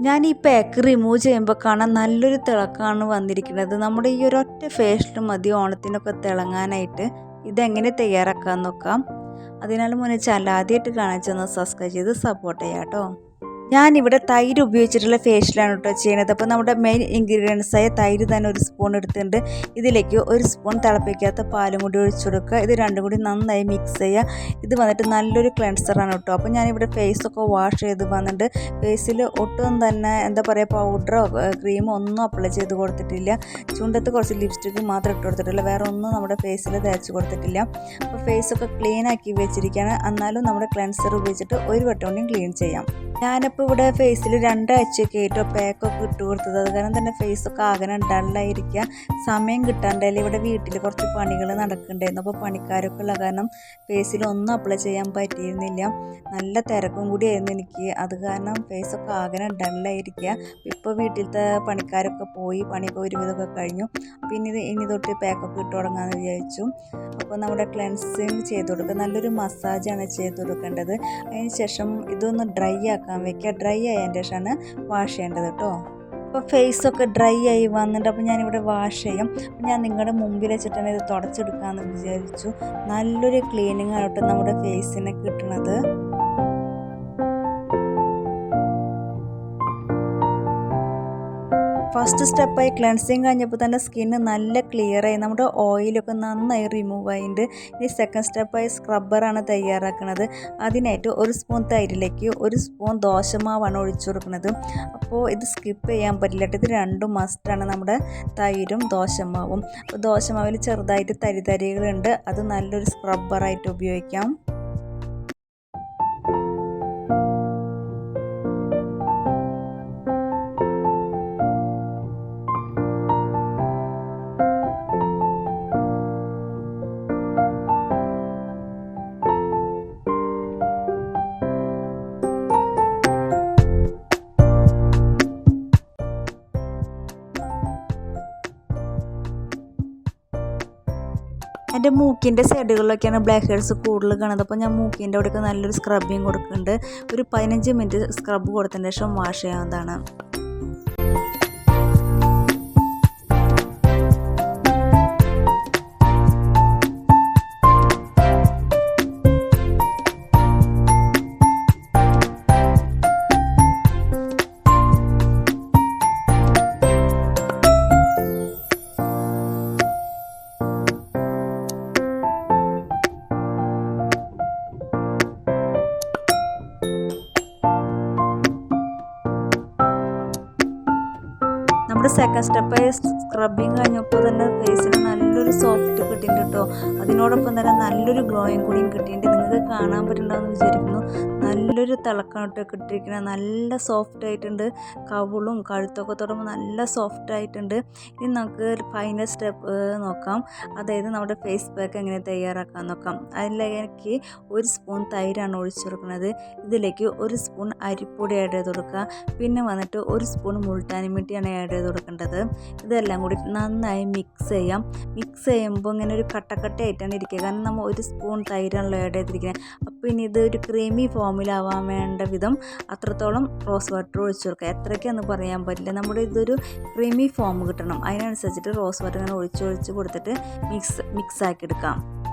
ഞാൻ ഈ pack remove ചെയ്യുമ്പോൾ കാണാൻ നല്ലൊരു തിളക്കമാണ് വന്നിരിക്കുന്നത്. നമ്മുടെ ഈ ഒരു ഒറ്റ ഫേഷ്യൽ മതി ഓണത്തിനൊക്കെ തിളങ്ങാനായിട്ട്. ഇതെങ്ങനെ തയ്യാറാക്കാൻ നോക്കാം. അതിനാൽ മുന്നേ ചല്ലാതെയായിട്ട് കാണിച്ചൊന്ന് സബ്സ്ക്രൈബ് ചെയ്ത് സപ്പോർട്ട് ചെയ്യാം കേട്ടോ ഞാനിവിടെ തൈര് ഉപയോഗിച്ചിട്ടുള്ള ഫേഷ്യലാണ് കേട്ടോ ചെയ്യുന്നത് അപ്പോൾ നമ്മുടെ മെയിൻ ഇൻഗ്രീഡിയൻസായ തൈര് തന്നെ ഒരു സ്പൂൺ എടുത്തിട്ടുണ്ട്. ഇതിലേക്ക് ഒരു സ്പൂൺ തിളപ്പിക്കാത്ത പാലും കൂടി ഒഴിച്ചു കൊടുക്കുക. ഇത് രണ്ടും കൂടി നന്നായി മിക്സ് ചെയ്യുക. ഇത് വന്നിട്ട് നല്ലൊരു ക്ലെൻസറാണ് കേട്ടോ അപ്പോൾ ഞാനിവിടെ ഫേസൊക്കെ വാഷ് ചെയ്ത് വന്നിട്ട് ഫേസിൽ ഒട്ടും തന്നെ എന്താ പറയുക പൗഡറോ ക്രീമോ ഒന്നും അപ്ലൈ ചെയ്ത് കൊടുത്തിട്ടില്ല. ചുണ്ടത്ത് കുറച്ച് ലിപ്സ്റ്റിക്ക് മാത്രം ഇട്ട് കൊടുത്തിട്ടില്ല വേറെ ഒന്നും നമ്മുടെ ഫേസിൽ തേച്ച് കൊടുത്തിട്ടില്ല. അപ്പോൾ ഫേസൊക്കെ ക്ലീൻ ആക്കി വെച്ചിരിക്കുകയാണ്. എന്നാലും നമ്മുടെ ക്ലെൻസർ ഉപയോഗിച്ചിട്ട് ഒരു വട്ടം കൂടി ക്ലീൻ ചെയ്യാം. ഞാനിപ്പോൾ ഇവിടെ ഫേസിൽ രണ്ടാഴ്ചയൊക്കെ ആയിട്ടോ പാക്കൊക്കെ ഇട്ട് കൊടുത്തത്. അത് കാരണം തന്നെ ഫേസൊക്കെ ആകെ ഡള്ളായിരിക്കുക സമയം കിട്ടാണ്ടായാലും ഇവിടെ വീട്ടിൽ കുറച്ച് പണികൾ നടക്കുന്നുണ്ടായിരുന്നു. അപ്പോൾ പണിക്കാരൊക്കെ ഉള്ള കാരണം ഫേസിൽ ഒന്നും അപ്ലൈ ചെയ്യാൻ പറ്റിയിരുന്നില്ല. നല്ല തിരക്കും കൂടി ആയിരുന്നു എനിക്ക്. അത് കാരണം ഫേസൊക്കെ ആകെ ഡള്ളായിരിക്കുക ഇപ്പോൾ വീട്ടിലത്തെ പണിക്കാരൊക്കെ പോയി പണിയൊക്കെ ഒരുവിധമൊക്കെ കഴിഞ്ഞു. പിന്നെ ഇത് ഇനി തൊട്ട് പാക്കൊക്കെ ഇട്ട് തുടങ്ങാമെന്ന് വിചാരിച്ചു. അപ്പോൾ നമ്മുടെ ക്ലെൻസിങ് ചെയ്ത് കൊടുക്കുക നല്ലൊരു മസാജാണ് ചെയ്ത് കൊടുക്കേണ്ടത്. അതിന് ശേഷം ഇതൊന്ന് ഡ്രൈ ആക്കാൻ വെക്കുക ഡ്രൈ ആയതിന്റെ ശേഷമാണ് വാഷ് ചെയ്യേണ്ടത് കേട്ടോ അപ്പോൾ ഫേസൊക്കെ ഡ്രൈ ആയി വന്നിട്ട് അപ്പോൾ ഞാനിവിടെ വാഷ് ചെയ്യും. അപ്പോൾ ഞാൻ നിങ്ങളുടെ മുമ്പിൽ വെച്ചിട്ടാണ് ഇത് തുടച്ചെടുക്കാമെന്ന് വിചാരിച്ചു. നല്ലൊരു ക്ലീനിങ് ആയിട്ട് നമ്മുടെ ഫേസിനെ കിട്ടുന്നത് ഫസ്റ്റ് സ്റ്റെപ്പായി ക്ലെൻസിങ് കഴിഞ്ഞപ്പോൾ തന്നെ സ്കിന്ന് നല്ല ക്ലിയർ ആയി നമ്മുടെ ഓയിലൊക്കെ നന്നായി റിമൂവ് ആയിട്ടുണ്ട്. ഇനി സെക്കൻഡ് സ്റ്റെപ്പായി സ്ക്രബ്ബറാണ് തയ്യാറാക്കുന്നത്. അതിനായിട്ട് ഒരു സ്പൂൺ തൈരിലേക്ക് ഒരു സ്പൂൺ ദോശമാവാണ് ഒഴിച്ചു കൊടുക്കുന്നത്. അപ്പോൾ ഇത് സ്കിപ്പ് ചെയ്യാൻ പറ്റില്ല ഇത് രണ്ടും മസ്റ്റാണ് നമ്മുടെ തൈരും ദോശമാവും. അപ്പോൾ ദോശമാവിൽ ചെറുതായിട്ട് തരിതരികളുണ്ട്. അത് നല്ലൊരു സ്ക്രബ്ബറായിട്ട് ഉപയോഗിക്കാം. എന്റെ മൂക്കിന്റെ സൈഡുകളിലൊക്കെയാണ് ബ്ലാക്ക് ഹെഡ്സ് കൂടുതൽ കാണുന്നത്. അപ്പോൾ ഞാൻ മൂക്കിന്റെ അവിടെയൊക്കെ നല്ലൊരു സ്ക്രബിങ് കൊടുക്കുന്നുണ്ട്. ഒരു പതിനഞ്ച് മിനിറ്റ് സ്ക്രബ് കൊടുത്തതിന് ശേഷം വാഷ് ചെയ്യാവുന്നതാണ്. നമ്മുടെ സെക്കൻഡ് സ്റ്റെപ്പായി സ്ക്രബിങ് കഴിഞ്ഞപ്പോൾ തന്നെ ഫേസിന് നല്ലൊരു സോഫ്റ്റ് കിട്ടിയിട്ടുണ്ട് കേട്ടോ അതിനോടൊപ്പം തന്നെ നല്ലൊരു ഗ്ലോയും കൂടിയും കിട്ടിയിട്ടുണ്ട്. നിങ്ങൾക്ക് കാണാൻ പറ്റുന്നുണ്ടാവുമെന്ന് വിചാരിക്കുന്നു. നല്ലൊരു തിളക്കം ഇട്ടിരിക്കുന്നത് നല്ല സോഫ്റ്റ് ആയിട്ടുണ്ട്. കവിളും കഴുത്തൊക്കെ തുടങ്ങുമ്പോൾ നല്ല സോഫ്റ്റ് ആയിട്ടുണ്ട്. ഇനി നമുക്ക് ഫൈനൽ സ്റ്റെപ്പ് നോക്കാം. അതായത് നമ്മുടെ ഫേസ് പാക്ക് എങ്ങനെ തയ്യാറാക്കാൻ നോക്കാം. അതിലേക്ക് ഒരു സ്പൂൺ തൈരാണ് ഒഴിച്ചു കൊടുക്കുന്നത്. ഇതിലേക്ക് ഒരു സ്പൂൺ അരിപ്പൊടി ആഡ് ചെയ്ത് കൊടുക്കുക. പിന്നെ വന്നിട്ട് ഒരു സ്പൂൺ മുൾട്ടാനി മിട്ടിയാണ് ആഡ് ചെയ്ത് കൊടുക്കേണ്ടത്. ഇതെല്ലാം കൂടി നന്നായി മിക്സ് ചെയ്യാം. മിക്സ് ചെയ്യുമ്പോൾ ഇങ്ങനെ ഒരു കട്ടക്കട്ടയായിട്ടാണ് ഇരിക്കുക. കാരണം നമ്മൾ ഒരു സ്പൂൺ തൈരാണല്ലോ ആഡ് ചെയ്തിരിക്കുന്നത്. ഇനി ഇത് ഒരു ക്രീമി ഫോമിലാവാൻ വേണ്ട വിധം അത്രത്തോളം റോസ് വാട്ടർ ഒഴിച്ചു കൊടുക്കുക. എത്രയ്ക്കെന്ന് പറയാൻ പറ്റില്ല. നമ്മുടെ ഇതൊരു ക്രീമി ഫോം കിട്ടണം. അതിനനുസരിച്ചിട്ട് റോസ് വാട്ടർ ഇങ്ങനെ ഒഴിച്ച് ഒഴിച്ച് കൊടുത്തിട്ട് മിക്സ് മിക്സ് ആക്കി എടുക്കാം.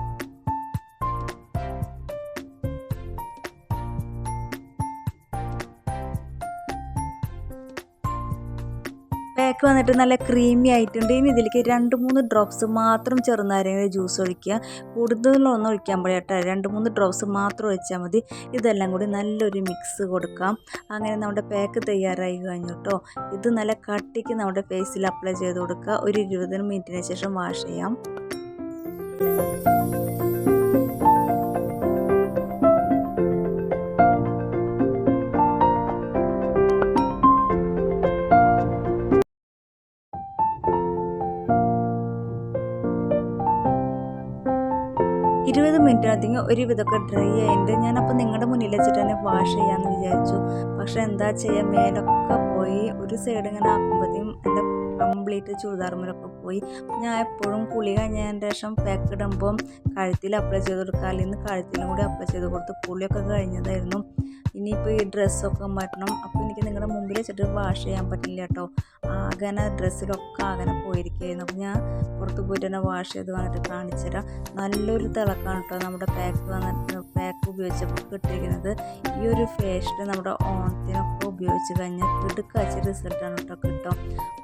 വന്നിട്ട് നല്ല ക്രീമി ആയിട്ടുണ്ട്. ഇനി ഇതിലേക്ക് രണ്ട് മൂന്ന് ഡ്രോപ്സ് മാത്രം ചെറുനാരങ്ങ ജ്യൂസ് ഒഴിക്കുക. കൂടുതലൊന്നും ഒഴിക്കാൻ പാടില്ല രണ്ട് മൂന്ന് ഡ്രോപ്സ് മാത്രം ഒഴിച്ചാൽ മതി. ഇതെല്ലാം കൂടി നല്ലൊരു മിക്സ് കൊടുക്കാം. അങ്ങനെ നമ്മുടെ പാക്ക് തയ്യാറായി കഴിഞ്ഞു കേട്ടോ ഇത് നല്ല കട്ടിക്ക് നമ്മുടെ ഫേസിൽ അപ്ലൈ ചെയ്ത് കൊടുക്കുക. ഒരു ഇരുപത് മിനിറ്റിന് ശേഷം വാഷ് ചെയ്യാം. ഇരുപത് മിനിറ്റിനകത്തേക്ക് ഒരുവിധമൊക്കെ ഡ്രൈ ആയിട്ട് ഞാനപ്പോൾ നിങ്ങളുടെ മുന്നിൽ വെച്ചിട്ട് തന്നെ വാഷ് ചെയ്യാമെന്ന് വിചാരിച്ചു. പക്ഷെ എന്താ ചെയ്യുക മേലൊക്കെ പോയി ഒരു സൈഡ് ഇങ്ങനെ ആക്കുമ്പോഴത്തേക്കും എന്റെ കംപ്ലീറ്റ് ചുരിദാറുമ്മലൊക്കെ പോയി. ഞാൻ എപ്പോഴും കുളി കഴിഞ്ഞതിന് ശേഷം പാക്ക് ഇടുമ്പം കഴുത്തിൽ അപ്ലൈ ചെയ്ത് കൊടുക്കുക അല്ലെങ്കിൽ കഴുത്തിലും കൂടി അപ്ലൈ ചെയ്ത് കൊടുത്ത് കുളിയൊക്കെ കഴിഞ്ഞതായിരുന്നു. ഇനിയിപ്പോൾ ഈ ഡ്രസ്സൊക്കെ മാറ്റണം. അപ്പോൾ എനിക്ക് നിങ്ങളുടെ മുമ്പിൽ വെച്ചിട്ട് വാഷ് ചെയ്യാൻ പറ്റില്ല കേട്ടോ. ആകനെ ഡ്രസ്സിലൊക്കെ ആകനെ പോയിരിക്കുകയായിരുന്നു. അപ്പോൾ ഞാൻ പുറത്ത് പോയിട്ട് തന്നെ വാഷ് ചെയ്ത് വന്നിട്ട് കാണിച്ചു തരാം. നല്ലൊരു തിളക്കാണ് കേട്ടോ നമ്മുടെ പാക്ക് വന്നിട്ട് പാക്ക് ഉപയോഗിച്ചപ്പോൾ കിട്ടിയിരിക്കുന്നത്. ഈ ഒരു ഫേഷ്യൽ നമ്മുടെ ഓണത്തിനൊക്കെ ഉപയോഗിച്ച് കഴിഞ്ഞാൽ കിടുക്കാച്ച റിസൾട്ടാണ് കേട്ടോ കിട്ടും.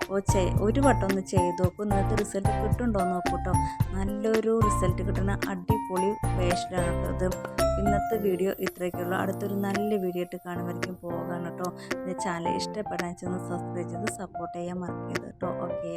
അപ്പോൾ ഒരു വട്ടം ഒന്ന് ചെയ്ത് നോക്കും. നിങ്ങൾക്ക് റിസൾട്ട് കിട്ടുന്നുണ്ടോ എന്ന് നോക്കൂ കേട്ടോ. നല്ലൊരു റിസൾട്ട് കിട്ടുന്ന അടിപൊളി ഫേഷ്യലാണ് കേട്ടോ ഇന്നത്തെ വീഡിയോ ഇത്രയൊക്കെയുള്ളൂ. അടുത്തൊരു നല്ല വീഡിയോ ഇട്ട് കാണുമായിരിക്കും പോകാൻ കേട്ടോ. എന്റെ ചാനൽ ഇഷ്ടപ്പെടാൻ ചെന്ന് സബ്സ്ക്രൈബ് ചെയ്ത് സപ്പോർട്ട് ചെയ്യാൻ മറക്കരുത് കേട്ടോ. ഓക്കെ